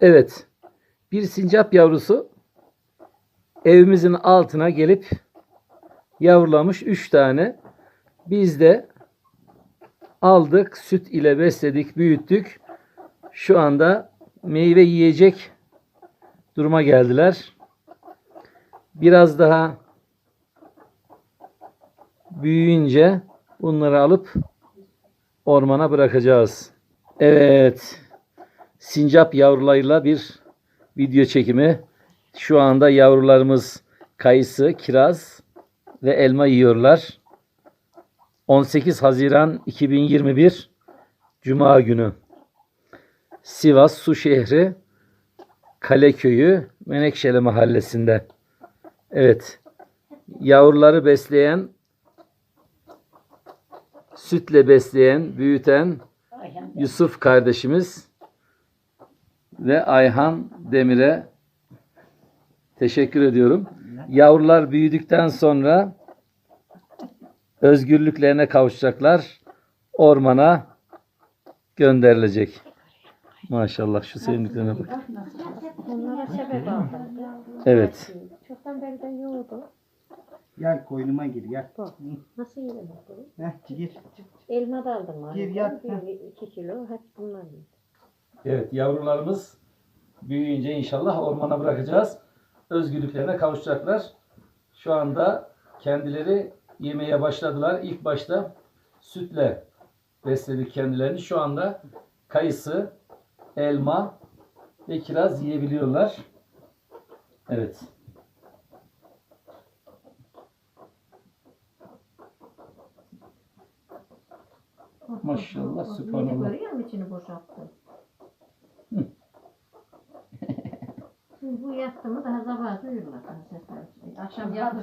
Evet. Bir sincap yavrusu evimizin altına gelip yavrulamış 3 tane. Biz de aldık, süt ile besledik, büyüttük. Şu anda meyve yiyecek duruma geldiler. Biraz daha büyüyünce bunları alıp ormana bırakacağız. Evet. Sincap yavrularıyla bir video çekimi. Şu anda yavrularımız kayısı, kiraz ve elma yiyorlar. 18 Haziran 2021 Cuma günü. Sivas Su Şehri Kaleköy'ü Menekşeli Mahallesi'nde. Evet. Yavruları besleyen, sütle besleyen, büyüten Yusuf kardeşimiz ve Ayhan Demir'e teşekkür ediyorum. Yavrular büyüdükten sonra özgürlüklerine kavuşacaklar. Ormana gönderilecek. Maşallah şu sevindiklerine bak. Onlara sebep aldım. Evet. Çoktan beri de yoğurdu. Gel koynuma gir gel. Bak. Nasıl yedim bu? Heh, gir. Elma da aldım. Gir, yat, ha. Bir, iki kilo. Hep bunlar. Evet yavrularımız büyüyünce inşallah ormana bırakacağız. Özgürlüklerine kavuşacaklar. Şu anda kendileri yemeye başladılar. İlk başta sütle besledik kendilerini. Şu anda kayısı, elma ve kiraz yiyebiliyorlar. Evet. Maşallah, sübhanallah. Görüyor musun içini boşalttı? Şimdi bu yattı mı daha sabah duyurlar. Akşam yattı.